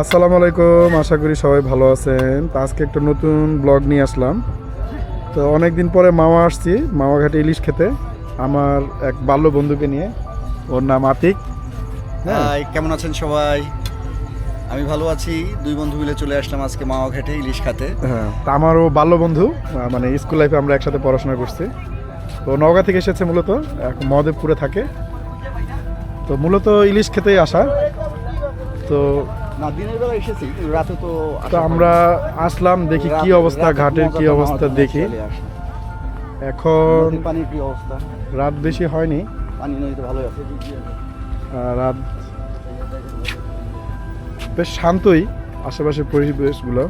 আসসালামু আলাইকুম আশা করি সবাই ভালো আছেন। তো আজকে একটা নতুন ব্লগ নিয়ে আসলাম। তো অনেক দিন পরে মামা আসছি মামা ঘাটে ইলিশ খেতে। আমার এক বাল্য বন্ধুকে নিয়ে। ওর নাম আতিক। হ্যাঁ। হাই কেমন আছেন সবাই? আমি ভালো আছি। দুই বন্ধু মিলে চলে আসলাম আজকে মাওয়া ঘাটে ইলিশ খাতে। হ্যাঁ তা আমারও বাল্য বন্ধু। মানে স্কুল লাইফে আমরা একসাথে পড়াশোনা করছি। তো নওগাঁ থেকে এসেছে মূলত এখন মহাদেবপুরে থাকে। তো মূলত ইলিশ খেতেই আসা। তো না দিনের বেলা এসেছি কিন্তু রাতে তো তো আমরা আসলাম দেখি কি অবস্থা ঘাটের কি অবস্থা দেখি। এখন পানির কি অবস্থা? রাত বেশি হয়নি। পানি নদীতে ভালোই আছে। রাত বেশ শান্তই আশেপাশের পরিবেশগুলো।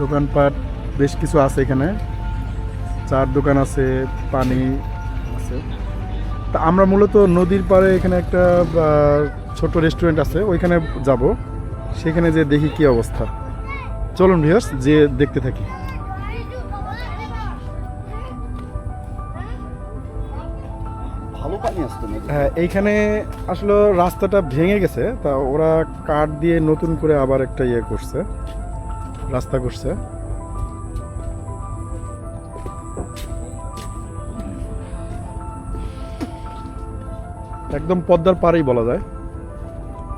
দোকানপাট বেশ কিছু আছে এখানে। চার দোকান আছে পানি আছে। তা আমরা মূলত নদীর পাড়ে এখানে একটা ছোট রেস্টুরেন্ট আছে ওইখানে যাব। সেখানে যে দেখি কি অবস্থা। চলুন ভিউয়ার্স যে দেখতে থাকি। হ্যাঁ এইখানে আসলে রাস্তাটা ভেঙে গেছে তা ওরা কাঠ দিয়ে নতুন করে আবার একটা ইয়ে করছে রাস্তা করছে। একদম পদ্মার পাড়েই বলা যায়।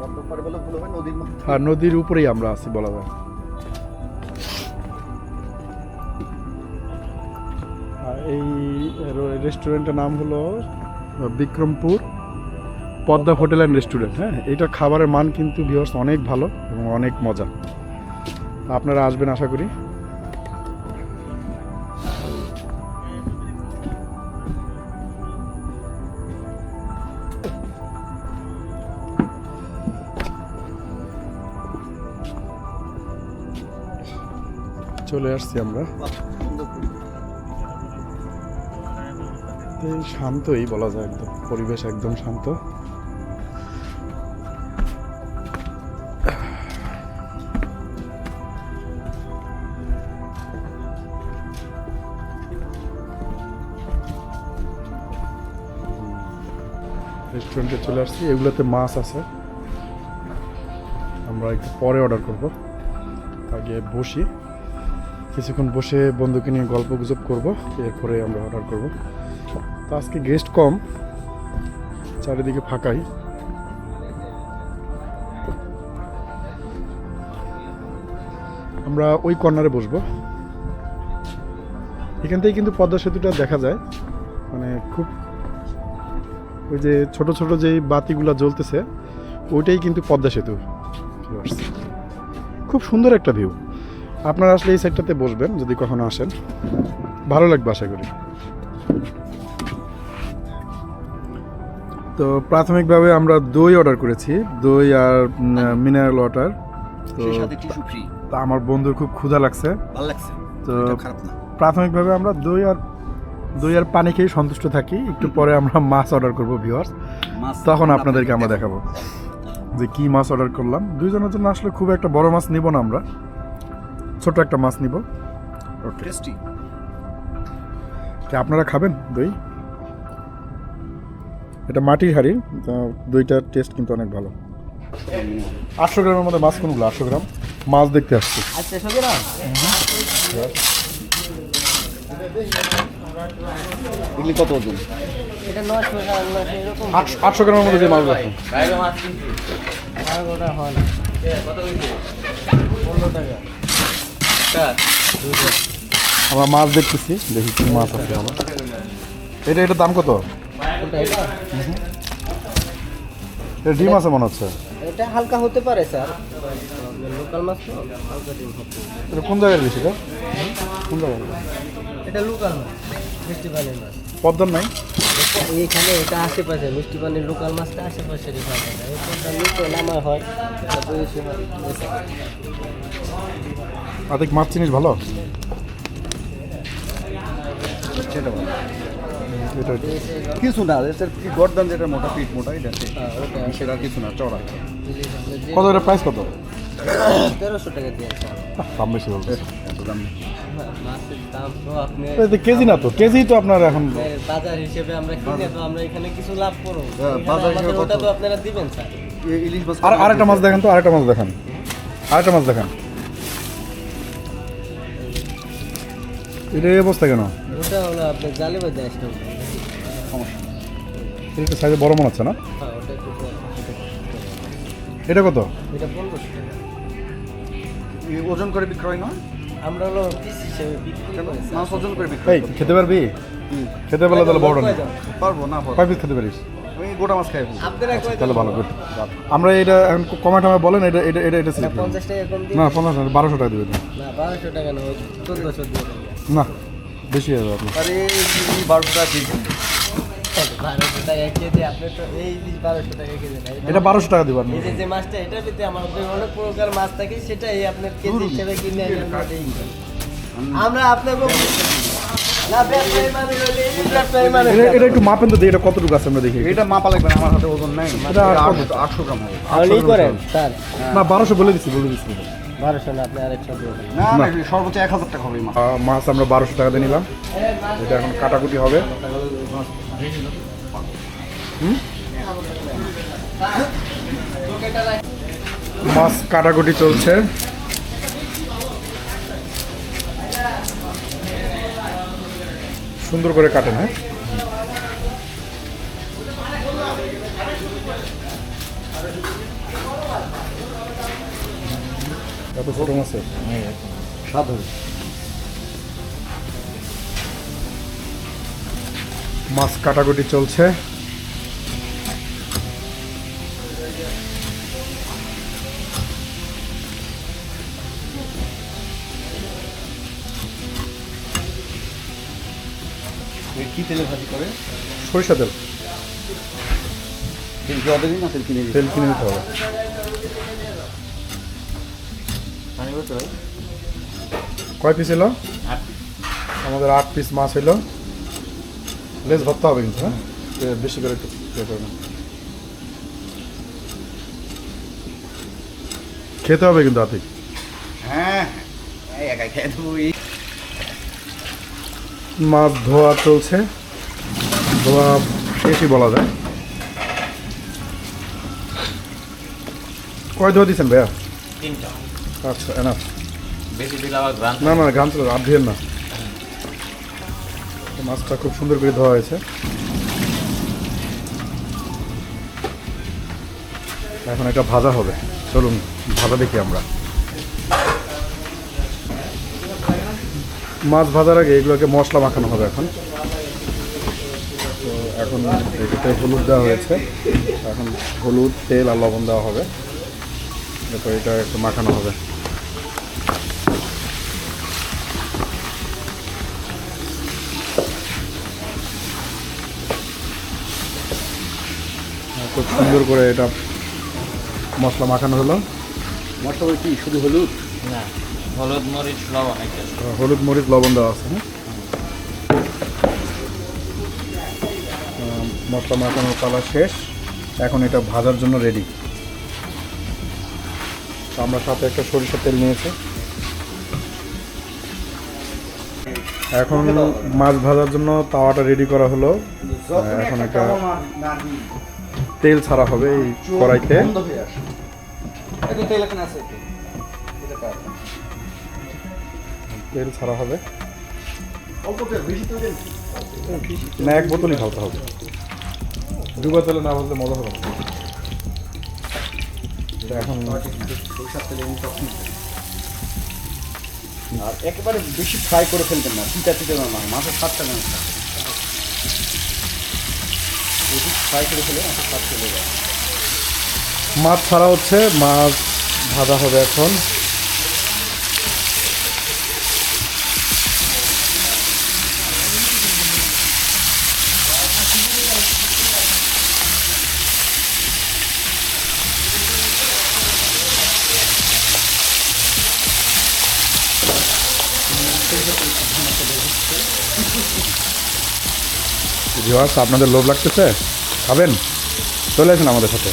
পদ্ম পাড়ে বলে ভুল হবে নদীর আর নদীর উপরেই আমরা আছি বলা যায়। এই রেস্টুরেন্টের নাম হলো Bikrampur Padma hotel and restaurant. হ্যাঁ এটা খাবারের মান কিন্তু ভিউয়ার্স অনেক ভালো এবং অনেক মজা আপনারা আসবেন আশা করি। চলে আসছি আমরা। শান্তই বলা যায় একদম, পরিবেশ একদম শান্ত। রেস্টুরেন্টে চলে আসছি, এগুলোতে মাছ আছে। আমরা একটু পরে অর্ডার করব। আগে বসি। কিছুক্ষণ বসে বন্ধুকে নিয়ে গল্প গুজব করব এরপরে আমরা অর্ডার করব। তো আজকে গেস্ট কম চারিদিকে ফাঁকাই। আমরা ওই কর্নারে বসবো। এখান থেকে কিন্তু পদ্মা সেতুটা দেখা যায়। মানে খুব ওই যে ছোট ছোট যেই বাতিগুলো জ্বলতেছে ওইটাই কিন্তু পদ্মা সেতু। খুব সুন্দর একটা ভিউ। আপনারা আসলে এই সাইডটাতে বসবেন যদি কখনো আসেন। ভালো লাগবে আশা করি। তো প্রাথমিকভাবে আমরা দই অর্ডার করেছি দই আর মিনারেল ওয়াটার তো আমার বন্ধুর খুব ক্ষুধা লাগছে। তো প্রাথমিকভাবে আমরা দই আর দই আর পানি খেয়ে সন্তুষ্ট থাকি। একটু পরে আমরা মাছ অর্ডার করব ভিউয়ার্স মাছ তখন আপনাদেরকে আমরা দেখাবো। যে কি মাছ অর্ডার করলাম। দুইজনের জন্য আসলে খুব একটা বড় মাছ নিব না আমরা। ছোট একটা মাছ নিব। টেস্টি। আপনারা খাবেন দই? এটা মাটির হাড়ি দইটার টেস্ট কিন্তু অনেক ভালো। আটশো গ্রামের মধ্যে মাছ কোনগুলো? আটশো গ্রাম। মাছ দেখতে আসছি। আচ্ছা এগুলি কত ওজন? আটশো গ্রামের মধ্যে যে মাছ হয় না। টাকা। আমরা মাছ দেখতেছি দেখি কি মাছ আছে আমার এটা এটার দাম কত? এটা এটা ডিম আছে মনে হচ্ছে। এটা হালকা হতে পারে স্যার। লোকাল মাছ তো হালকা ডিম হবে। এটা কোন জায়গায় বেশি এটা? কোন জায়গায় এটা লোকাল মাছ মিষ্টি পানির মাছ। পদ্মার নাই? এটা এইখানে এটা আশেপাশে মিষ্টি পানির লোকাল মাছটা আশেপাশে যায়। এটা নিচে নামা হয় এটা বেশি হয় আদিক মাছ চিনিস ভালো? সেটা কিছু না এটার কি গর্দান যেটা মোটা পিঠ মোটা এটা সেটা কিছু না চড়া। কত এটা প্রাইস কত? তেরোশো টাকা দিয়ে দাম বেশি দাম কেজি না তো কেজি তো আপনার এখন বাজার হিসেবে আমরা কিনে তো আমরা এখানে কিছু লাভ করব। হ্যাঁ, বাজার হিসেবে ওটা তো আপনারা দিবেন স্যার। ইলিশ মাছ আর আরেকটা মাছ দেখেন তো আরেকটা মাছ দেখেন। আরেকটা মাছ দেখেন। এটা এই অবস্থা কেন? ওটা হলো আপনার জালে বাজে আসতে হবে এটা সাইজে বড় মনে হচ্ছে না? হ্যাঁ এটা কত? এটা পনেরোশো টাকা। ওজন করে বিক্রয় নয়? আমরা হলো পিস হিসেবে বিক্রি মাছ ওজন করে বিক্রয় এই খেতে পারবি? খেতে পারলে তাহলে বড় নেই কয়জন? পারব না পারব। কয় পিস খেতে পারিস? আমি গোটা মাছ খাই। তাহলে ভালো গুড আমরা এটা এখন কমায় টমায় বলেন এটা এটা এটা এটা না, পঞ্চাশ টাকা না বারোশো টাকা দেবেন না বারোশো টাকা না চোদ্দশো দেবেন না বেশি যাবে আপনার। আরে বারোশো টাকা কেজি। বারোশো টাকা কেজি আপনি তো এই বারোশো টাকা কেজি না এটা বারোশো টাকা দেবেন এই যে মাছটা এটার ভিতরে আমার অনেক প্রকার মাছ থাকে সেটাই আপনার কেজি হিসেবে কিনে আমরা দিই। আপনাকে না ব্যবসায়ী মানুষ হলে এই ব্যবসায়ী মানুষ এটা এটা একটু মাপেন তো দিয়ে এটা কতটুকু আছে আমরা দেখি এটা মাপা লাগবে না আমার হাতে ওজন নাই। এটা আটশো গ্রাম হবে। করেন না বারোশো বলে দিচ্ছি বলে দিচ্ছি বারোশো না আপনি আরেকশো না না সর্বোচ্চ এক হাজার টাকা হবে মাছ। আমরা বারোশো টাকা দিয়ে নিলাম। এটা এখন কাটাকুটি হবে। মাছ কাটাকুটি চলছে। সুন্দর করে কাটেন হ্যাঁ? ছোট মাছের স্বাদ মাছ কাটাকুটি চলছে। কি তেলে ভাজি করে? সরিষা তেল। তেল কিনে তেল কিনে নিতে হবে। পানি কয় পিস এলো আমাদের আট পিস মাছ এলো লেজ ভরতে হবে কিন্তু হ্যাঁ? বেশি করে একটু খেতে হবে কিন্তু আতিক। হ্যাঁ খেয়ে মাছ ধোয়া চলছে। ধোয়া বেশি বলা যায়। কয় ধোয়া দিচ্ছেন ভাইয়া? তিনটা। আচ্ছা এনাফ বেশি দিলে আবার গ্রান না না গান চলো আর ধুয়েন না। মাছটা খুব সুন্দর করে ধোয়া হয়েছে। এখন এটা ভাজা হবে। চলুন ভাজা দেখি আমরা। মাছ ভাজার আগে এগুলোকে মশলা মাখানো হবে এখন। তো এখন এটাতে হলুদ দেওয়া হয়েছে। এখন হলুদ তেল আর লবণ দেওয়া হবে। এরপর এটা একটু মাখানো হবে। খুব সুন্দর করে এটা মশলা মাখানো হলো। মশলা কি শুধু হলুদ? না হলুদ মরিচ লবণ হলুদ মরিচ লবণ দেওয়া আছে হ্যাঁ? মশলা মাখানোর পালা শেষ। এখন এটা ভাজার জন্য রেডি আমরা সাথে একটা সরিষার তেল নিয়েছি। এখন মাছ ভাজার জন্য তাওয়াটা রেডি করা হলো। এখন একটা তেল ছাড়া হবে এই কড়াইতে। তেল ছাড়া হবে। না, এক বোতলই ঢালতে হবে। ডুবা তেলে না বললে মজা হবে না। তো এখন আর একেবারে বেশি ফ্রাই করে ফেলবেন না তিতা তিতে না মাছের স্বাদটা নেই বেশি ফ্রাই করে ফেলে মাছের স্বাদ চলে যায়। মাছ ছাড়া হচ্ছে মাছ ভাজা হবে এখন। ভিওয়ার্স আপনাদের লোভ লাগতেছে? খাবেন? চলে আসেন আমাদের সাথে।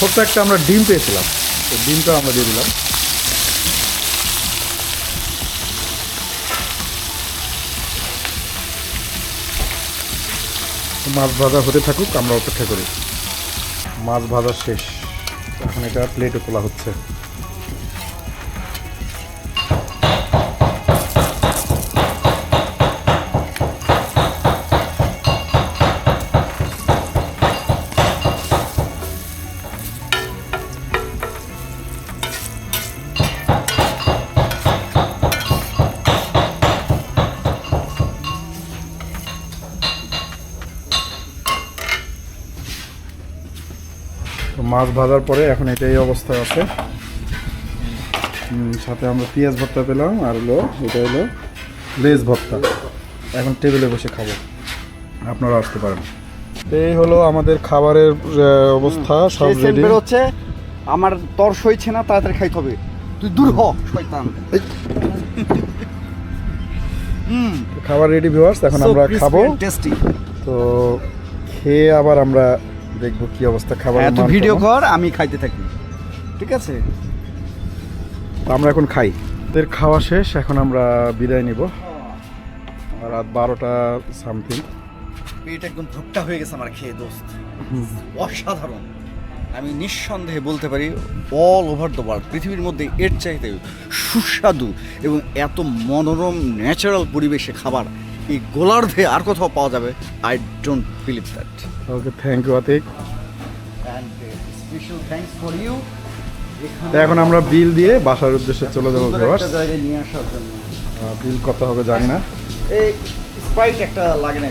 ছোট্ট একটা আমরা ডিম পেয়েছিলাম। তো ডিমটা আমরা দিয়ে দিলাম। মাছ ভাজা হতে থাকুক, আমরা অপেক্ষা করি। মাছ ভাজা শেষ। এখন এটা প্লেটে তোলা হচ্ছে। মাছ ভাজার পরে এখন এটা এই অবস্থায় আছে। সাথে আমরা পেঁয়াজ ভর্তা পেলাম আর হলো এটা হলো লেজ ভর্তা। এখন টেবিলে বসে খাব। আপনারা আসতে পারেন। এই হলো আমাদের খাবারের অবস্থা সব রেডি বেরোচ্ছে। আমার তর সইছে না তাড়াতাড়ি খাইতে হবে। তুই দূর হ শয়তান। হুম। খাবার রেডি ভিউয়ার্স এখন আমরা খাব। টেস্টি তো খেয়ে আবার আমরা দেখব কি অবস্থা খাবার হ্যাঁ তুই ভিডিও কর আমি খাইতে থাকি। ঠিক আছে? আমরা এখন খাই। এর খাওয়া শেষ এখন আমরা বিদায় নিব। রাত বারোটা সামথিং পেট একদম ভুট্টা হয়ে গেছে আমার খেয়ে দোস্ত। অসাধারণ। আমি নিঃসন্দেহে বলতে পারি অল ওভার দ্য ওয়ার্ল্ড পৃথিবীর মধ্যে এর চাইতে সুস্বাদু এবং এত মনোরম ন্যাচারাল পরিবেশে খাবার এই গোলার্ধে আর কোথাও পাওয়া যাবে? I don't believe that okay thank you Atik and special thanks for you তো এখন আমরা বিল দিয়ে বাসার উদ্দেশ্যে চলে যাব ভিউয়ার্স নিয়ে আসার জন্য। বিল কত হবে জানি না। এই স্প্রাইট একটা লাগে না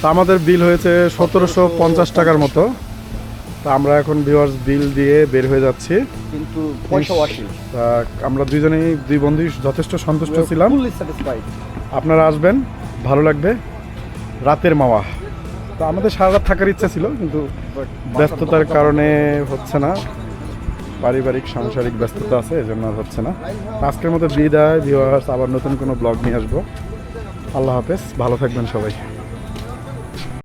তো আমাদের বিল হয়েছে সতেরোশো পঞ্চাশ টাকার মতো। তো আমরা এখন ভিউয়ার্স বিল দিয়ে বের হয়ে যাচ্ছি। কিন্তু পয়সা তা আমরা দুইজনেই দুই বন্ধুই যথেষ্ট সন্তুষ্ট ছিলাম। আপনারা আসবেন ভালো লাগবে। রাতের মাওয়া। তো আমাদের সারা রাত থাকার ইচ্ছা ছিল কিন্তু ব্যস্ততার কারণে হচ্ছে না। পারিবারিক সাংসারিক ব্যস্ততা আছে এজন্য আর হচ্ছে না। আজকের মতো বিদায় ভিউয়ার্স আবার নতুন কোনো ব্লগ নিয়ে আসব। আল্লাহ হাফেজ ভালো থাকবেন সবাই।